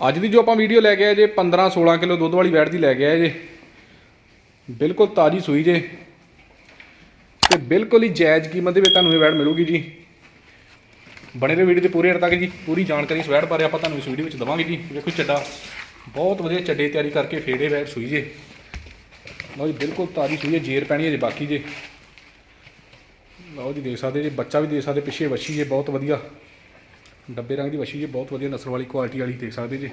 ਅੱਜ ਦੀ ਜੋ ਆਪਾਂ ਵੀਡੀਓ ਲੈ ਕੇ ਆਏ ਜੇ 15 16 ਕਿਲੋ ਦੁੱਧ ਵਾਲੀ ਵੈੜ ਦੀ ਲੈ ਕੇ ਆਏ ਜੇ, ਬਿਲਕੁਲ ਤਾਜੀ ਸੂਈ ਜੇ, ਤੇ ਬਿਲਕੁਲ ਹੀ ਜਾਇਜ਼ ਕੀਮਤ ਦੇ ਵਿੱਚ ਤੁਹਾਨੂੰ ਇਹ ਵੈੜ ਮਿਲੂਗੀ ਜੀ। ਬਣੇ ਰਹੋ ਵੀਡੀਓ ਦੇ ਪੂਰੇ ਅੰਤ ਤੱਕ ਜੀ, ਪੂਰੀ ਜਾਣਕਾਰੀ ਇਸ ਵੈੜ ਬਾਰੇ ਆਪਾਂ ਤੁਹਾਨੂੰ ਇਸ ਵੀਡੀਓ ਵਿੱਚ ਦਵਾਂਗੇ ਜੀ। ਵੇਖੋ ਚੱਡਾ, ਬਹੁਤ ਵਧੀਆ ਚੱਡੇ ਤਿਆਰੀ ਕਰਕੇ ਫੇੜੇ ਵੈੜ ਸੂਈ ਜੇ। ਲਓ ਜੀ, ਬਿਲਕੁਲ ਤਾਜੀ ਸੂਈ ਹੈ ਜੇਰ ਪੈਣੀ ਹੈ ਜੇ ਬਾਕੀ ਜੇ। ਲਓ ਜੀ, ਦੇਖ ਸਕਦੇ ਜੀ, ਬੱਚਾ ਵੀ ਦੇਖ ਸਕਦੇ, ਪਿੱਛੇ ਵੱਛੀ ਜੇ, ਬਹੁਤ ਵਧੀਆ। ਡੱਬੇ ਰੰਗ ਦੀ ਵੱਛੀ ਜੇ ਬਹੁਤ ਵਧੀਆ ਨਸਲ ਵਾਲੀ ਕੁਆਲਿਟੀ ਵਾਲੀ ਦੇਖ ਸਕਦੇ ਜੀ।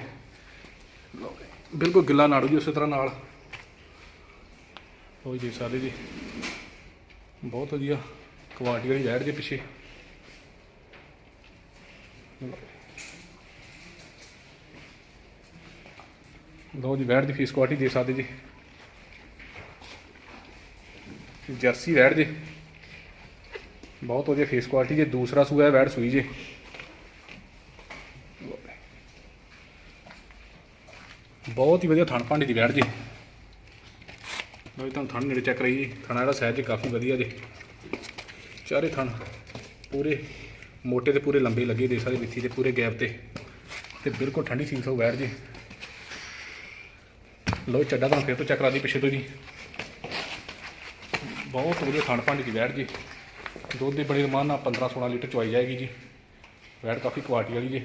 ਬਿਲਕੁਲ ਗਿੱਲਾ ਨਾੜੂ ਜੀ ਉਸੇ ਤਰ੍ਹਾਂ ਨਾਲ। ਉਹ ਦੇਖ ਸਕਦੇ ਜੀ। ਬਹੁਤ ਵਧੀਆ ਕੁਆਲਿਟੀ ਵਾਲੀ ਰੈਡ ਦੇ ਪਿੱਛੇ। ਲਓ ਜੀ। ਵੈੜ ਦੀ ਫੀਸ ਕੁਆਲਿਟੀ ਦੇ ਸਕਦੇ ਜੀ। ਜਰਸੀ ਵੈੜ ਜੇ। ਬਹੁਤ ਵਧੀਆ ਫੇਸ ਕੁਆਲਿਟੀ ਜੇ, ਦੂਸਰਾ ਸੂਆ ਹੈ ਵੈੜ ਸੂਈ ਜੇ। ਬਹੁਤ ਹੀ ਵਧੀਆ ਥਣ ਭਾਂਡੇ ਦੀ ਬੈਠ ਜੇ। ਲਓ ਜੀ, ਤੁਹਾਨੂੰ ਥਣ ਨੇੜੇ ਚੈੱਕ ਰਹੀ ਜੀ। ਥਣਾ ਜਿਹੜਾ ਸਾਈਜ਼ ਕਾਫੀ ਵਧੀਆ ਜੇ। ਚਾਰੇ ਥਣ ਪੂਰੇ ਮੋਟੇ ਤੇ ਪੂਰੇ ਲੰਬੇ ਲੱਗੇ ਦੇ ਸਾਰੇ ਵਿੱਥੀ ਤੇ ਪੂਰੇ ਗੈਪ ਤੇ। ਤੇ ਬਿਲਕੁਲ ਠੰਡੀ ਸੀਲ ਸੋ ਵੈੜ ਜੇ। ਲਓ ਜੀ, ਚੱਡਾ ਤੁਹਾਨੂੰ ਫਿਰ ਤੋਂ ਚੈੱਕ ਕਰਾ ਦੀ ਪਿੱਛੇ ਤੋਂ ਜੀ। ਬਹੁਤ ਵਧੀਆ ਥਣ ਭਾਂਡੇ ਦੀ ਬੈਠ ਜੀ। ਦੁੱਧ ਦੀ ਬੜੀ ਰਮਾਨ ਨਾਲ 15 16 ਲੀਟਰ ਚੋਈ ਜਾਏਗੀ ਜੀ। ਵੈੜ ਕਾਫੀ ਕੁਆਲਿਟੀ ਵਾਲੀ ਜੀ।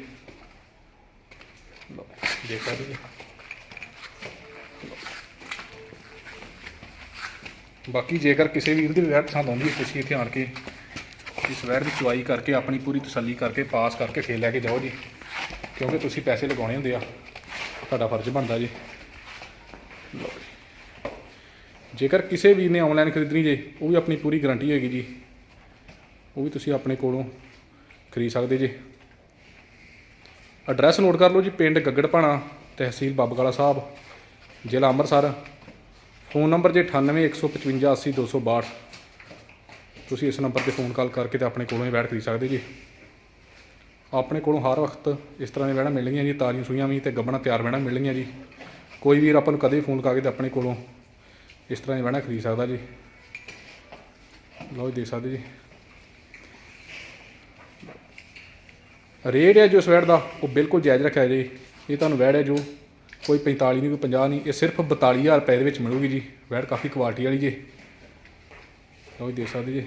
ਲਓ, ਦੇਖ ਸਕਦੇ ਜੀ। ਬਾਕੀ ਜੇਕਰ ਕਿਸੇ ਵੀਰ ਦੀ ਵੈੜ ਪਸੰਦ ਆਉਂਦੀ ਹੈ, ਤੁਸੀਂ ਇੱਥੇ ਆਣ ਕੇ ਇਸ ਵੈੜ ਦੀ ਚੁਆਈ ਕਰਕੇ, ਆਪਣੀ ਪੂਰੀ ਤਸੱਲੀ ਕਰਕੇ, ਪਾਸ ਕਰਕੇ ਫੇਰ ਲੈ ਕੇ ਜਾਓ ਜੀ। ਕਿਉਂਕਿ ਤੁਸੀਂ ਪੈਸੇ ਲਗਾਉਣੇ ਹੁੰਦੇ ਆ। ਤੁਹਾਡਾ ਫਰਜ਼ ਬਣਦਾ ਜੀ। ਜੇਕਰ ਕਿਸੇ ਵੀਰ ਨੇ ਆਨਲਾਈਨ ਖਰੀਦਣੀ ਜੇ, ਉਹ ਵੀ ਆਪਣੀ ਪੂਰੀ ਗਾਰੰਟੀ ਹੈਗੀ ਜੀ। ਉਹ ਵੀ ਤੁਸੀਂ ਆਪਣੇ ਕੋਲੋਂ ਖਰੀਦ ਸਕਦੇ ਜੇ। ਐਡਰੈਸ ਨੋਟ ਕਰ ਲਓ ਜੀ, ਪਿੰਡ ਗੱਗੜਪਾਣਾ ਤਹਿਸੀਲ ਬਾਬਗਾਲਾ ਸਾਹਿਬ, ਜ਼ਿਲ੍ਹਾ ਅੰਮ੍ਰਿਤਸਰ। ਫੋਨ ਨੰਬਰ ਜੇ 9815580262 ਤੁਸੀਂ ਇਸ ਨੰਬਰ ਤੇ ਫੋਨ ਕਾਲ ਕਰਕੇ ਤੇ ਆਪਣੇ ਕੋਲੋਂ ਹੀ ਬੈਠ ਖਰੀਦ ਸਕਦੇ ਜੀ। ਆਪਣੇ ਕੋਲੋਂ ਹਰ ਵਕਤ ਇਸ ਤਰ੍ਹਾਂ ਦੀਆਂ ਵੈੜਾਂ ਮਿਲਣਗੀਆਂ ਜੀ, ਤਾਜ਼ੀਆਂ ਸੂਈਆਂ ਵੀ ਤੇ ਗੱਬਣਾ ਤਿਆਰ ਵੈੜਾਂ ਮਿਲਣਗੀਆਂ ਜੀ। ਕੋਈ ਵੀਰ ਆਪਾਂ ਨੂੰ ਕਦੇ ਫੋਨ ਕਰਕੇ ਤੇ ਆਪਣੇ ਕੋਲੋਂ ਇਸ ਤਰ੍ਹਾਂ ਦੀ ਵੈੜਾਂ ਖਰੀਦ ਸਕਦਾ ਜੀ। ਲਓ ਜੀ ਦੇਖ ਸਕਦੇ ਜੀ। ਰੇਟ ਹੈ ਜੋ ਇਸ ਵੈੜ ਦਾ, ਉਹ ਬਿਲਕੁਲ ਜਾਇਜ਼ ਰੱਖਿਆ ਜੀ। ਇਹ ਤੁਹਾਨੂੰ ਵੈੜ ਹੈ ਜੋ ਕੋਈ 45 ਨਹੀਂ, ਕੋਈ 50 ਨਹੀਂ, ਇਹ ਸਿਰਫ 42000 ਰੁਪਏ ਦੇ ਵਿੱਚ ਮਿਲੂਗੀ ਜੀ। ਵੈੜ ਕਾਫੀ ਕੁਆਲਿਟੀ ਵਾਲੀ ਜੀ। ਲਓ ਜੀ, ਦੇਖ ਸਕਦੇ ਜੀ।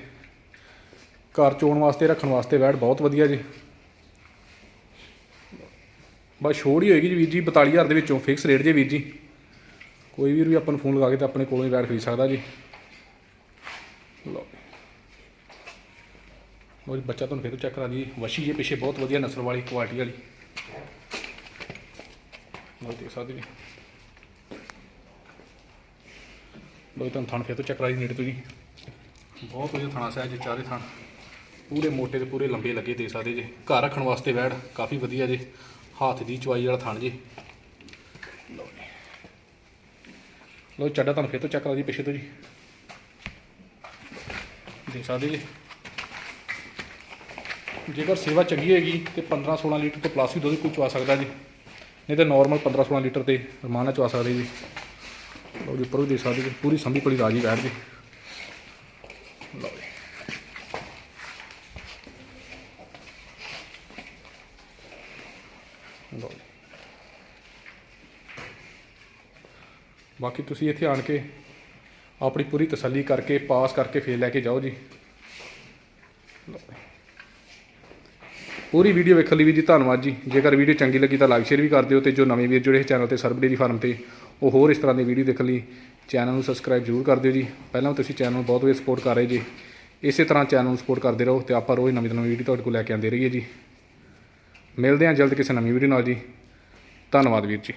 ਘਰ ਚੋਣ ਵਾਸਤੇ, ਰੱਖਣ ਵਾਸਤੇ ਵੈੜ ਬਹੁਤ ਵਧੀਆ ਜੀ। ਬਸ ਛੋੜ ਹੀ ਹੋਏਗੀ ਜੀ ਵੀਰ ਜੀ 42000 ਦੇ ਵਿੱਚੋਂ ਫਿਕਸ ਰੇਟ ਜੇ ਵੀਰ ਜੀ। ਕੋਈ ਵੀਰ ਵੀ ਆਪਾਂ ਨੂੰ ਫੋਨ ਲਗਾ ਕੇ ਤਾਂ ਆਪਣੇ ਕੋਲੋਂ ਹੀ ਵੈੜ ਖਰੀਦ ਸਕਦਾ ਜੀ। ਲਓ ਲਓ ਜੀ, ਬੱਚਾ ਤੁਹਾਨੂੰ ਫਿਰ ਤੋਂ ਚੈੱਕ ਕਰਾ ਦਈਏ। ਵਸ਼ੀ ਜੇ ਪਿੱਛੇ ਬਹੁਤ ਵਧੀਆ ਨਸਲ ਵਾਲੀ ਕੁਆਲਿਟੀ ਵਾਲੀ। ਲਓ ਦੇਖ ਸਕਦੇ ਜੀ ਲਓ ਤੁਹਾਨੂੰ ਥਣ ਫਿਰ ਤੋਂ ਚੈੱਕ ਕਰਾ ਨੇੜੇ ਤੋਂ ਜੀ। ਬਹੁਤ ਵਧੀਆ ਥਣਾ ਸਿਆ ਜੀ, ਚਾਰੇ ਥਣ। ਪੂਰੇ ਮੋਟੇ ਤੇ ਪੂਰੇ ਲੰਬੇ ਲੱਗੇ ਦੇਖ ਸਕਦੇ ਜੀ। ਘਰ ਰੱਖਣ ਵਾਸਤੇ ਵੈੜ ਕਾਫੀ ਵਧੀਆ ਜੀ। ਹੱਥ ਦੀ ਚਵਾਈ ਵਾਲਾ ਥਣ ਜੀ। ਲਓ ਚੱਡਾ ਤੁਹਾਨੂੰ ਫਿਰ ਤੋਂ ਚੈੱਕ ਕਰਾ ਜੀ ਪਿੱਛੇ ਤੋਂ ਜੀ। ਦੇਖ ਸਕਦੇ ਜੀ। ਜੇਕਰ ਸੇਵਾ ਚੰਗੀ ਹੋਏਗੀ ਤੇ 15 16 ਲੀਟਰ ਤੋਂ ਪਲੱਸ ਵੀ ਦੁੱਧ ਕੋਈ ਚਵਾ ਸਕਦਾ ਜੀ। ਨਹੀਂ ਤਾਂ ਨਾਰਮਲ 15 16 ਲੀਟਰ ਤੇ ਰਮਾਨ ਨਾਲ ਚਵਾ ਸਕਦੇ ਜੀ। ਲਓ ਜੀ, ਉੱਪਰੋਂ ਵੀ ਦੇ ਸਕਦੇ ਜੀ। ਪੂਰੀ ਸੰਭੀ ਪਲੀ ਰਾਜੀ ਬੈਠ ਜੀ। ਲਓ ਜੀ। ਲਓ ਜੀ। ਬਾਕੀ ਤੁਸੀਂ ਇੱਥੇ ਆਣ ਕੇ ਆਪਣੀ ਪੂਰੀ ਤਸੱਲੀ ਕਰਕੇ, ਪਾਸ ਕਰਕੇ ਫੇਰ ਲੈ ਕੇ ਜਾਓ ਜੀ। ਲਓ ਪੂਰੀ ਵੀਡੀਓ ਵੇਖਣ ਲਈ ਵੀ ਜੀ ਧੰਨਵਾਦ ਜੀ। ਜੇਕਰ ਵੀਡੀਓ ਚੰਗੀ ਲੱਗੀ ਤਾਂ ਲਾਈਕ, ਸ਼ੇਅਰ ਵੀ ਕਰ ਦਿਓ ਤੇ ਜੋ ਨਵੇਂ ਵੀਰ ਜੁੜੇ ਇਸ ਚੈਨਲ ਤੇ ਸਰਬ ਡੇਰੀ ਫਾਰਮ ਤੇ, ਉਹ ਹੋਰ ਇਸ ਤਰ੍ਹਾਂ ਦੀ ਵੀਡੀਓ ਦੇਖਣ ਲਈ ਚੈਨਲ ਨੂੰ ਸਬਸਕ੍ਰਾਈਬ ਜ਼ਰੂਰ ਕਰ ਦਿਓ ਜੀ। ਪਹਿਲਾਂ ਤੁਸੀਂ ਚੈਨਲ ਨੂੰ ਬਹੁਤ ਵਧੀਆ ਸਪੋਰਟ ਕਰ ਰਹੇ ਜੀ। ਇਸੇ ਤਰ੍ਹਾਂ ਚੈਨਲ ਨੂੰ ਸਪੋਰਟ ਕਰਦੇ ਰਹੋ ਤੇ ਆਪਾਂ ਰੋਜ਼ ਨਵੀਂ ਤੋਂ ਨਵੀਂ ਵੀਡੀਓ ਤੁਹਾਡੇ ਕੋਲ ਲੈ ਕੇ ਆਉਂਦੇ ਰਹੀਏ ਜੀ। ਮਿਲਦੇ ਹਾਂ ਜਲਦ ਕਿਸੇ ਨਵੀਂ ਵੀਡੀਓ ਨਾਲ ਜੀ। ਧੰਨਵਾਦ ਵੀਰ ਜੀ।